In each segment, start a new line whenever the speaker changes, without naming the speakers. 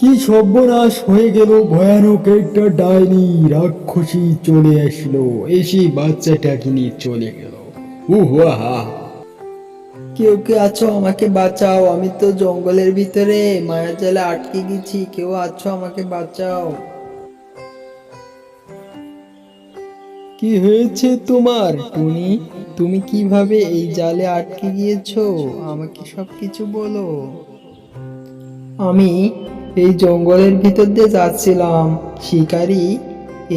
কি সর্বনাশ হয়ে গেল ভয়ানক একটা ডাইনি রাক্ষসী চলে আসলো। এসে বাচ্চাটাকে নিয়ে চলে গেল। উহা
কেউ কে আছো? আমাকে বাঁচাও। আমি তো জঙ্গলের ভিতরে। মায়া জালে আটকে গেছি। কেউ আছো? আমাকে বাঁচাও।
কি হয়েছে তোমার?
টুনি তুমি কীভাবে এই জালে আটকে গিয়েছো? আমাকে সব কিছু বলো। আমি এই জঙ্গলের ভিতর দিয়ে যাচ্ছিলাম। শিকারি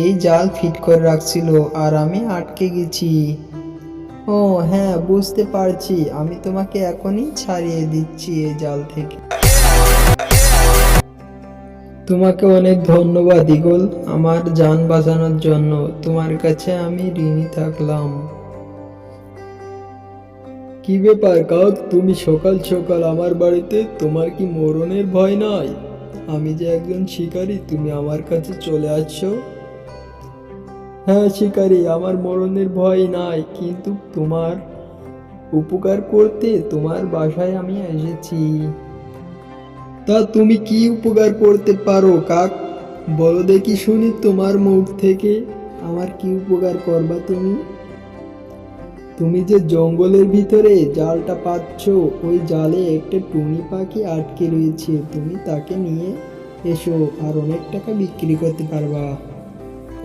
এই জাল ফিট করে রাখছিল আর আমি আটকে গেছি। ও হ্যাঁ বুঝতে পারছি। আমি তোমাকে এখনই ছাড়িয়ে দিচ্ছি এই জাল থেকে। তোমাকে অনেক ধন্যবাদ ইগল আমার যান বাঁচানোর জন্য। তোমার কাছে আমি ঋণী থাকলাম।
কি ব্যাপার, কাক? তুমি সকাল সকাল আমার বাড়িতে, তোমার কি মরণের ভয় নাই? আমি যে একজন শিকারী, তুমি আমার কাছে চলে আসছো? হ্যাঁ শিকারী, আমার মরণের ভয় নাই, কিন্তু তোমার উপকার করতে তোমার বাসায় আমি এসেছি। তা তুমি কি উপকার করতে পারো, কাক? বলো দেখি শুনি, তোমার মুখ থেকে আমার কি উপকার করবা তুমি? তুমি যে জঙ্গলের ভিতরে জালটা পাচ্ছ, ওই জালে একটা টুনি পাখি আটকে রয়েছে। তুমি তাকে নিয়ে এসো আর অনেক টাকা বিক্রি করতে পারবা।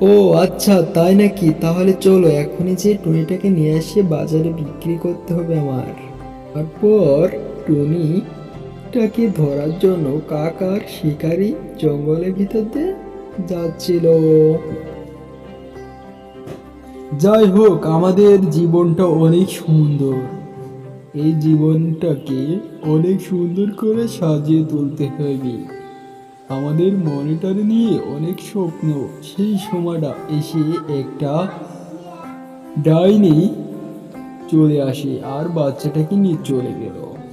ও আচ্ছা তাই নাকি? তাহলে চলো, এখনই যে টুনিটাকে নিয়ে এসে বাজারে বিক্রি করতে হবে আমার। তারপর টুনিটাকে ধরার জন্য কাক আর শিকারি জঙ্গলের ভিতর দিয়ে যাচ্ছিল। যাই হোক, আমাদের জীবনটা অনেক সুন্দর। এই জীবনটাকে অনেক সুন্দর করে সাজিয়ে তুলতে হবে। আমাদের মনিটর নিয়ে অনেক স্বপ্ন, সেই সময়টা এসে একটা ডাইনি চলে আসে, আর বাচ্চাটাকে নিয়ে চলে গেল।